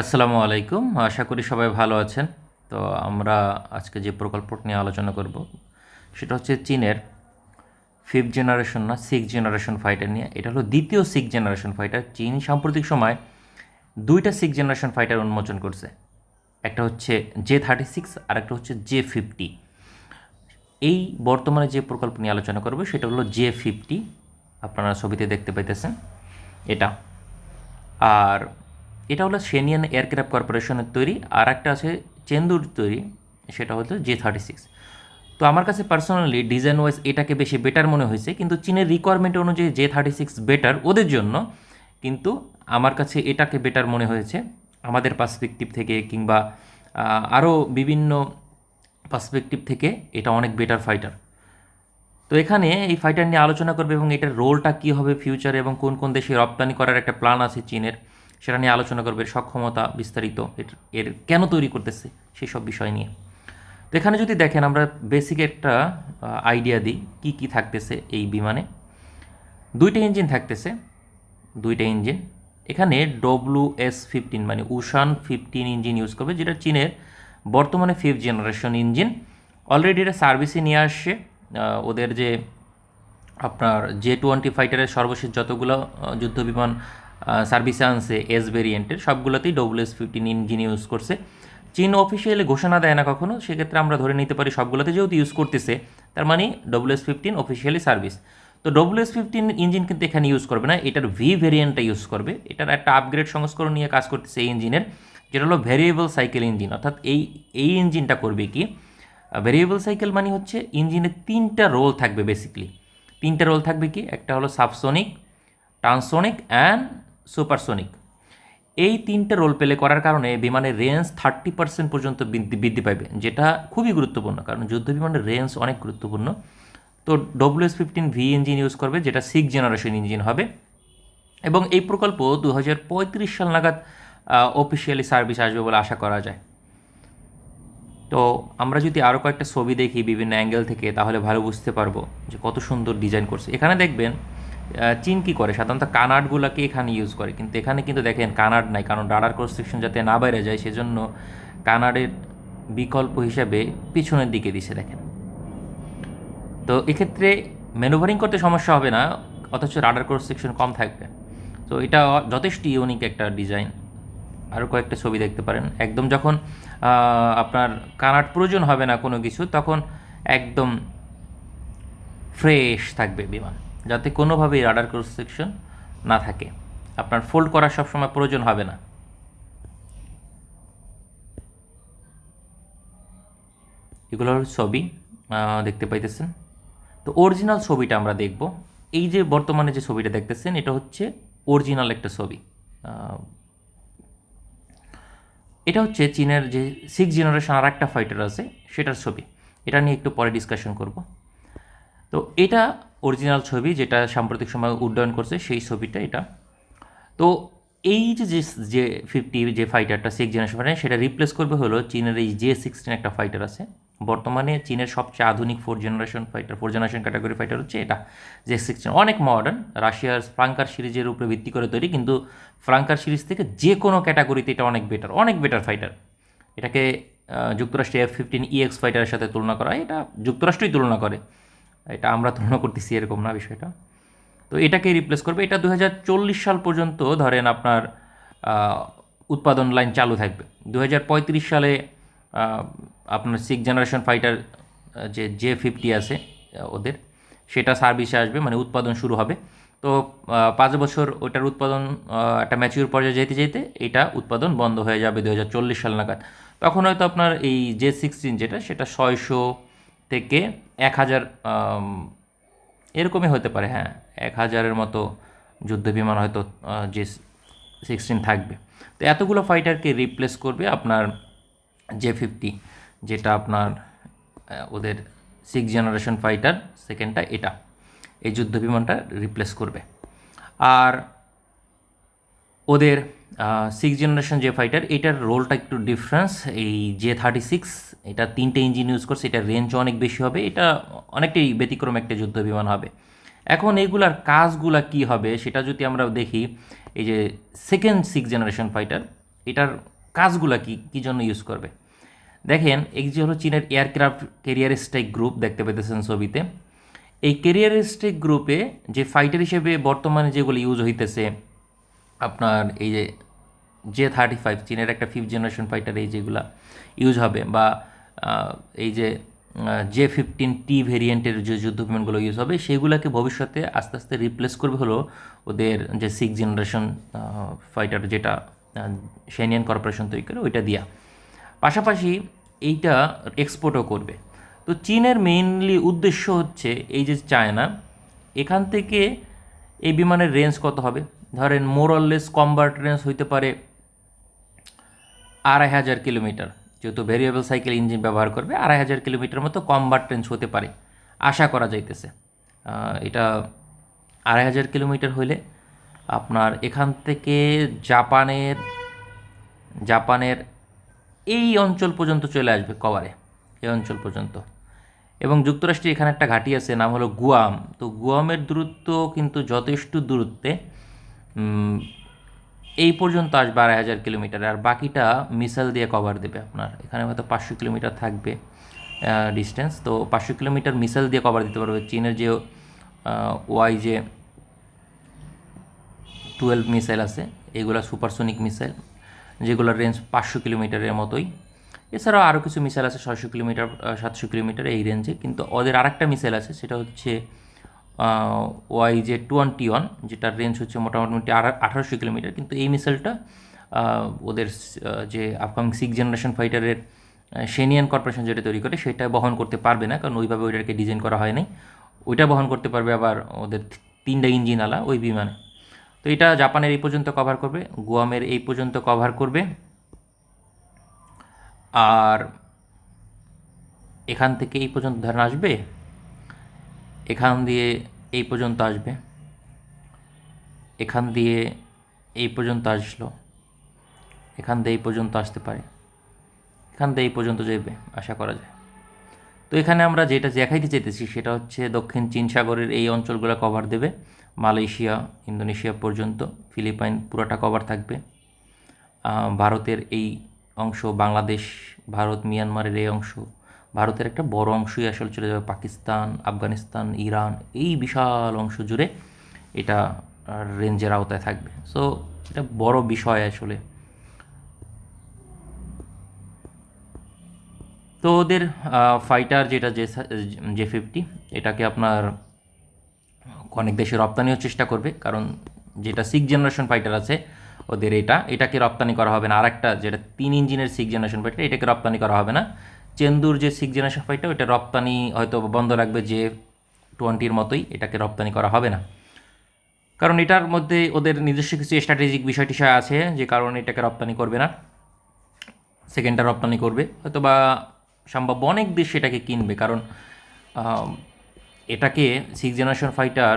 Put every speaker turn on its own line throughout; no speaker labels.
আসসালামু আলাইকুম। আশা করি সবাই ভালো আছেন। তো আমরা আজকে যে প্রকল্পটি নিয়ে আলোচনা করব, সেটা হচ্ছে চীনের ফিফথ জেনারেশন না সিক্স জেনারেশন ফাইটার নিয়ে। এটা হলো দ্বিতীয় সিক্স জেনারেশন ফাইটার চীন সাম্প্রতিক সময় দুইটা সিক্স জেনারেশন ফাইটার উন্মোচন করছে। একটা হচ্ছে জে থার্টি সিক্স আর একটা হচ্ছে জে ফিফটি। এই বর্তমানে যে প্রকল্প নিয়ে আলোচনা করব, সেটা হলো জে ফিফটি। আপনারা ছবিতে দেখতে পাইতেছেন এটা। আর এটা হলো সেনিয়ান এয়ারক্রাফট কর্পোরেশনের তৈরি, আর একটা আছে চেন্দুর তৈরি, সেটা হলো জে থার্টি সিক্স তো আমার কাছে পার্সোনালি ডিজাইন ওয়াইজ এটাকে বেশি বেটার মনে হয়েছে, কিন্তু চীনের রিকোয়ারমেন্ট অনুযায়ী জে থার্টি সিক্স বেটার ওদের জন্য, কিন্তু আমার কাছে এটাকে বেটার মনে হয়েছে। আমাদের পার্সপেক্টিভ থেকে কিংবা আরও বিভিন্ন পার্সপেক্টিভ থেকে এটা অনেক বেটার ফাইটার তো এখানে এই ফাইটার নিয়ে আলোচনা করবে এবং এটার রোলটা কী হবে ফিউচারে এবং কোন কোন দেশে রপ্তানি করার একটা প্ল্যান আছে চীনের। সেটা নিয়ে আলোচনা করবে সক্ষমতা বিস্তারিত, এর এর কেন তৈরি করতেছে সেই সব বিষয় নিয়ে। তো এখানে যদি দেখেন, আমরা বেসিক একটা আইডিয়া দিই, কী কী থাকতেছে এই বিমানে। দুইটা ইঞ্জিন থাকতেছে, দুইটা ইঞ্জিন এখানে ডব্লু এস ফিফটিন মানে উশান ফিফটিন ইঞ্জিন ইউজ করবে, যেটা চীনের বর্তমানে ফিফথ জেনারেশন ইঞ্জিন অলরেডি এটা সার্ভিসে নিয়ে আসছে ওদের যে আপনার জে টোয়েন্টি ফাইটারের সর্বশেষ যতগুলো যুদ্ধ বিমান সার্ভিসে আনছে এস ভেরিয়েন্টের সবগুলোতেই W S fifteen engine use করছে। চীন অফিসিয়ালি ঘোষণা দেয় না কখনো, সেক্ষেত্রে আমরা ধরে নিতে পারি সবগুলোতে যেহেতু ইউজ করতেছে, তার মানে W S fifteen officially service তো ডব্লিউ এস ফিফটিন ইঞ্জিন কিন্তু এখানে ইউজ করবে না, এটার ভি ভেরিয়েন্টটা ইউজ করবে। এটার একটা আপগ্রেড সংস্করণ নিয়ে কাজ করতেছে এই ইঞ্জিনের যেটা হলো ভেরিয়েবল সাইকেল ইঞ্জিন অর্থাৎ এই এই ইঞ্জিনটা করবে কি? ভেরিয়েবল সাইকেল মানে হচ্ছে ইঞ্জিনের তিনটা রোল থাকবে বেসিকলি তিনটা রোল থাকবে কি? একটা হলো সাবসোনিক ট্রান্সোনিক অ্যান্ড সুপারসোনিক। এই তিনটে রোল প্লে করার কারণে বিমানের রেঞ্জ থার্টি পার্সেন্ট পর্যন্ত বৃদ্ধি পাবে, যেটা খুবই গুরুত্বপূর্ণ, কারণ যুদ্ধ বিমানের রেঞ্জ অনেক গুরুত্বপূর্ণ। তো WS fifteen V engine use করবে, যেটা সিক্স জেনারেশন ইঞ্জিন হবে। এবং এই প্রকল্প দু হাজার পঁয়ত্রিশ সাল নাগাদ অফিসিয়ালি সার্ভিস আসবে বলে আশা করা যায়। তো আমরা যদি আরও কয়েকটা ছবি দেখি বিভিন্ন অ্যাঙ্গেল থেকে, তাহলে ভালো বুঝতে পারব যে কত সুন্দর ডিজাইন করছে। এখানে দেখবেন চীন কী করে? সাধারণত কানাডগুলোকে এখানে ইউজ করে। কিন্তু এখানে কিন্তু দেখেন, কানাড নাই, কারণ ডাডার কনস্ট্রাকশন যাতে না বাইরে যায়, সেজন্য কানাডের বিকল্প হিসাবে পিছনের দিকে দিছে, দেখেন। তো এক্ষেত্রে ম্যানুভারিং করতে সমস্যা হবে না, অথচ রাডার কনস্ট্রাকশন কম থাকবে। তো এটা যথেষ্ট ইউনিক একটা ডিজাইন আরও কয়েকটা ছবি দেখতে পারেন। একদম যখন আপনার কানাট প্রয়োজন হবে না কোনো কিছু, তখন একদম ফ্রেশ থাকবে বিমান। যাতে কোনোভাবেই রাডার ক্রস সেকশন না থাকে। আপনার ফোল্ড করার সবসময় প্রয়োজন হবে না। এগুলো হল ছবি দেখতে পাইতেছেন। তো অরিজিনাল ছবিটা আমরা দেখব। এই যে বর্তমানে যে ছবিটা দেখতেছেন, এটা হচ্ছে অরিজিনাল একটা ছবি। এটা হচ্ছে চীনের যে সিক্স জেনারেশন আর একটা ফাইটার আছে, সেটার ছবি। এটা নিয়ে একটু পরে ডিসকাশন করব। তো এটা অরিজিনাল ছবি যেটা সাম্প্রতিক সময় উড্ডয়ন করছে, সেই ছবিটা এটা। তো এই যে যে ফিফটি যে ফাইটারটা সিক্স জেনারেশন ফাইটার সেটা রিপ্লেস করবে হলো চীনের এই জে সিক্সটিন একটা ফাইটার আছে। বর্তমানে চীনের সবচেয়ে আধুনিক four generation fighter four generation category fighter হচ্ছে এটা জে সিক্সটিন অনেক মডার্ন রাশিয়ার ফ্রাঙ্কার সিরিজের উপরে ভিত্তি করে তৈরি, কিন্তু ফ্রাঙ্কার সিরিজ থেকে যে কোনো ক্যাটাগরিতে এটা অনেক বেটার অনেক বেটার ফাইটার এটাকে যুক্তরাষ্ট্রের এফ ফিফটিন ইএক্স ফাইটারের সাথে তুলনা করা হয়, এটা যুক্তরাষ্ট্রই তুলনা করে। এটা আমরা তুলনা করতেছি এরকম না বিষয়টা। তো এটাকে রিপ্লেস করবে। এটা দু হাজার চল্লিশ সাল পর্যন্ত ধরেন আপনার উৎপাদন লাইন চালু থাকবে। দু হাজার পঁয়ত্রিশ সালে আপনার সিক্স জেনারেশন ফাইটার যে জে ফিফটি আছে ওদের, সেটা সার্ভিসে আসবে মানে উৎপাদন শুরু হবে। তো পাঁচ বছর ওটার উৎপাদন একটা ম্যাচিউর পর্যায়ে যেতে যেতে এটা উৎপাদন বন্ধ হয়ে যাবে দু হাজার চল্লিশ সাল নাগাদ। তখন হয়তো আপনার এই জে সিক্সটিন যেটা, সেটা ছয়শো থেকে এক হাজার এরকমই হতে পারে হ্যাঁ এক হাজারের মতো যুদ্ধ বিমান হয়তো যে সিক্সটিন থাকবে। তো এতগুলো ফাইটারকে রিপ্লেস করবে আপনার জে ফিফটি যেটা আপনার ওদের সিক্স জেনারেশন ফাইটার সেকেন্ডটা এটা। এই যুদ্ধ বিমানটা রিপ্লেস করবে। আর ওদের সিক্স জেনারেশন যে ফাইটার এটার রোলটা একটু ডিফারেন্স এই জে থার্টি সিক্স এটা তিনটে ইঞ্জিন ইউজ করছে, এটার রেঞ্জ অনেক বেশি হবে, এটা অনেকটাই ব্যতিক্রম একটা যুদ্ধ বিমান হবে। এখন এগুলার কাজগুলা কি হবে, সেটা যদি আমরা দেখি, এই যে সেকেন্ড সিক্স জেনারেশন ফাইটার এটার কাজগুলো কি, কী জন্য ইউজ করবে? দেখেন, এই যে হলো চীনের এয়ারক্রাফট কেরিয়ার স্ট্রাইক গ্রুপ দেখতে পেতেছেন ছবিতে। এই কেরিয়ার স্ট্রাইক গ্রুপে যে ফাইটার হিসেবে বর্তমানে যেগুলো ইউজ হইতেছে আপনার এই যে জে থার্টি ফাইভ চীনের একটা ফিফথ জেনারেশন ফাইটার এই যেগুলা ইউজ হবে বা এই যে জে ফিফটিন টি ভেরিয়েন্টের যে যুদ্ধ বিমানগুলো ইউজ হবে, সেগুলোকে ভবিষ্যতে আস্তে আস্তে রিপ্লেস করবে হলো ওদের যে সিক্স জেনারেশন ফাইটার যেটা সেনিয়ান কর্পোরেশন তৈরি করে, ওইটা দিয়া। পাশাপাশি এইটা এক্সপোর্টও করবে। তো চীনের মেইনলি উদ্দেশ্য হচ্ছে এই যে চায়না এখান থেকে এই বিমানের রেঞ্জ কত হবে? ধরেন মোরললেস কম্বার্ট রেঞ্জ হইতে পারে আড়াই হাজার কিলোমিটার। যেহেতু ভেরিয়েবল সাইকেল ইঞ্জিন ব্যবহার করবে, আড়াই হাজার কিলোমিটার মতো কম্বার্ট রেঞ্জ হতে পারে। আশা করা যাইতেছে। এটা আড়াই হাজার কিলোমিটার হইলে আপনার এখান থেকে জাপানের জাপানের এই অঞ্চল পর্যন্ত চলে আসবে কভারে এই অঞ্চল পর্যন্ত। এবং যুক্তরাষ্ট্রে এখানে একটা ঘাঁটি আছে, নাম হলো গুয়াম। তো গুয়ামের দূরত্ব কিন্তু যথেষ্ট দূরত্বে এই পর্যন্ত আসবে আড়াই হাজার কিলোমিটার, আর বাকিটা মিসাইল দিয়ে কভার দেবে আপনার। এখানে হয়তো পাঁচশো কিলোমিটার থাকবে ডিস্টেন্স তো পাঁচশো কিলোমিটার মিসাইল দিয়ে কভার দিতে পারবে চীনের যে ওয়াই যে টুয়েলভ মিসাইল আছে, এগুলো সুপারসোনিক মিসাইল যেগুলোর রেঞ্জ পাঁচশো কিলোমিটারের মতোই। এছাড়াও আরও কিছু মিসাইল আছে, ছয়শো কিলোমিটার সাতশো কিলোমিটার এই রেঞ্জে কিন্তু ওদের আরেকটা মিসাইল আছে, সেটা হচ্ছে ওয়াই যে টোয়েন্টি ওয়ান যেটার রেঞ্জ হচ্ছে মোটামুটি আঠারোশো কিলোমিটার। কিন্তু এই মিসাইলটা ওদের যে আপকামিং সিক্স জেনারেশন ফাইটারের সেনিয়ান কর্পোরেশন যেটা তৈরি করে, সেটা বহন করতে পারবে না, কারণ ওইভাবে ওইটাকে ডিজাইন করা হয়নি ওইটা বহন করতে পারবে আবার ওদের তিনটা ইঞ্জিন আলা ওই বিমানে। তো এটা জাপানের এই পর্যন্ত কভার করবে, গুয়ামের এই পর্যন্ত কভার করবে। আর এখান থেকে এই পর্যন্ত ধরেন আসবে এখান দিয়ে এই পর্যন্ত আসবে। এখান দিয়ে এই পর্যন্ত আসলো। এখান দিয়ে এই পর্যন্ত আসতে পারে। এখান দিয়ে এই পর্যন্ত যাবে আশা করা যায়। তো এখানে আমরা যেটা দেখাইতে চাইতেছি সেটা হচ্ছে দক্ষিণ চীন সাগরের এই অঞ্চলগুলো কভার দেবে। মালয়েশিয়া, ইন্দোনেশিয়া পর্যন্ত, ফিলিপাইন পুরোটা কভার থাকবে। ভারতের এই অংশ, বাংলাদেশ, ভারত, মিয়ানমারের এই অংশ ভারতের একটা বড় অংশই আসলে চলে যাবে পাকিস্তান, আফগানিস্তান, ইরান, এই বিশাল অংশ জুড়ে এটা রেঞ্জের আওতায় থাকবে। সো এটা বড় বিষয় আসলে। তো ওদের ফাইটার যেটা যে জে ফিফটি এটাকে আপনার অনেক দেশে রপ্তানিও চেষ্টা করবে, কারণ যেটা সিক্স জেনারেশন ফাইটার আছে, ওদের এটা, এটাকে রপ্তানি করা হবে না। আরেকটা, যেটা তিন ইঞ্জিনের সিক্স জেনারেশন ফাইটার এটাকে রপ্তানি করা হবে না। চেন্দুর যে সিক্স জেনারেশন ফাইটার ওটা রপ্তানি হয়তো বন্ধ রাখবে যে টোয়েন্টির মতোই, এটাকে রপ্তানি করা হবে না। কারণ এটার মধ্যে ওদের নিজস্ব কিছু স্ট্র্যাটেজিক বিষয় টিষয় আছে, যে কারণে এটাকে রপ্তানি করবে না। সেকেন্ডটা রপ্তানি করবে। হয়তো বা সম্ভাব্য অনেক দেশ এটাকে কিনবে, কারণ এটাকে সিক্স জেনারেশন ফাইটার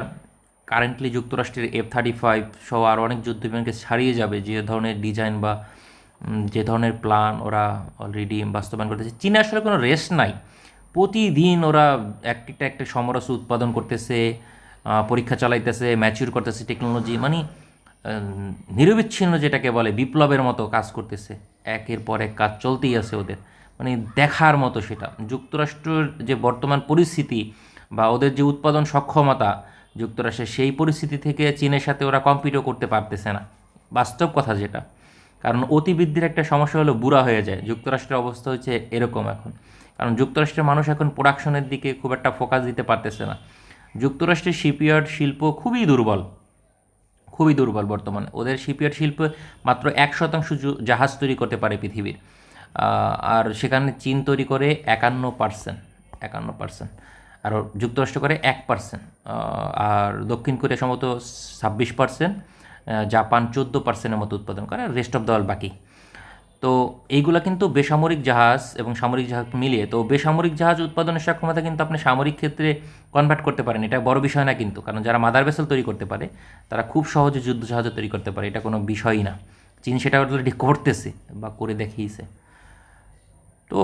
কারেন্টলি যুক্তরাষ্ট্রের এফ থার্টি ফাইভ সহ আরও অনেক যুদ্ধ বিমানকে ছাড়িয়ে যাবে, যে ধরনের ডিজাইন বা যে ধরনের প্ল্যান ওরা অলরেডি বাস্তবায়ন করতেছে। চীনে আসলে কোনো রেস্ট নাই। প্রতিদিন ওরা একটা একটা সমরস্য উৎপাদন করতেছে পরীক্ষা চালাইতেছে ম্যাচিউর করতেছে টেকনোলজি মানে নিরবিচ্ছিন্ন যেটাকে বলে, বিপ্লবের মতো কাজ করতেছে। একের পর এক কাজ চলতেই আছে ওদের। মানে দেখার মতো সেটা। যুক্তরাষ্ট্রের যে বর্তমান পরিস্থিতি বা ওদের যে উৎপাদন সক্ষমতা যুক্তরাষ্ট্রের সেই পরিস্থিতি থেকে চীনের সাথে ওরা কম্পিটও করতে পারতেছে না। বাস্তব কথা যেটা। কারণ অতিবৃদ্ধির একটা সমস্যা হলো বুড়া হয়ে যায়। যুক্তরাষ্ট্রের অবস্থা হচ্ছে এরকম এখন। কারণ যুক্তরাষ্ট্রের মানুষ এখন প্রোডাকশনের দিকে খুব একটা ফোকাস দিতে পারতেছে না। যুক্তরাষ্ট্রের শিপইয়ার্ড শিল্প খুবই দুর্বল। খুবই দুর্বল বর্তমানে। ওদের শিপইয়ার্ড শিল্প মাত্র এক শতাংশ জাহাজ তৈরি করতে পারে পৃথিবীর। আর সেখানে চীন তৈরি করে একান্ন পার্সেন্ট একান্ন পার্সেন্ট। আর যুক্তরাষ্ট্র করে এক পার্সেন্ট। আর দক্ষিণ কোরিয়া সম্ভবত ছাব্বিশ পার্সেন্ট। জাপান চোদ্দ পার্সেন্টের মতো উৎপাদন করে আর রেস্ট অফ দ্য বাকি। তো এইগুলো কিন্তু বেসামরিক জাহাজ এবং সামরিক জাহাজ মিলিয়ে, তো বেসামরিক জাহাজ উৎপাদনের সক্ষমতা কিন্তু আপনি সামরিক ক্ষেত্রে কনভার্ট করতে পারেন। এটা বড় বিষয় না কিন্তু, কারণ যারা মাদার ভেসেল তৈরি করতে পারে, তারা খুব সহজে যুদ্ধ জাহাজও তৈরি করতে পারে, এটা কোনো বিষয়ই না। চীন সেটা অলরেডি করতেছে বা করে দেখিয়েছে। তো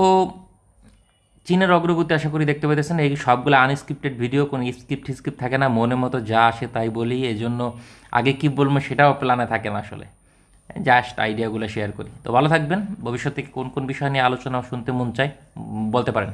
চীনের অগ্রগতি আশা করি দেখতে পেতেছেন। এই সবগুলো আনস্ক্রিপ্টেড ভিডিও কোনো স্ক্রিপ্ট স্ক্রিপ্ট থাকে না, মনের মতো যা আসে তাই বলি। এজন্য জন্য আগে কি বলব সেটাও প্ল্যানে থাকে না আসলে। জাস্ট আইডিয়াগুলো শেয়ার করি। তো ভালো থাকবেন। ভবিষ্যতে কোন কোন বিষয় নিয়ে আলোচনা শুনতে মন চায় বলতে পারেন।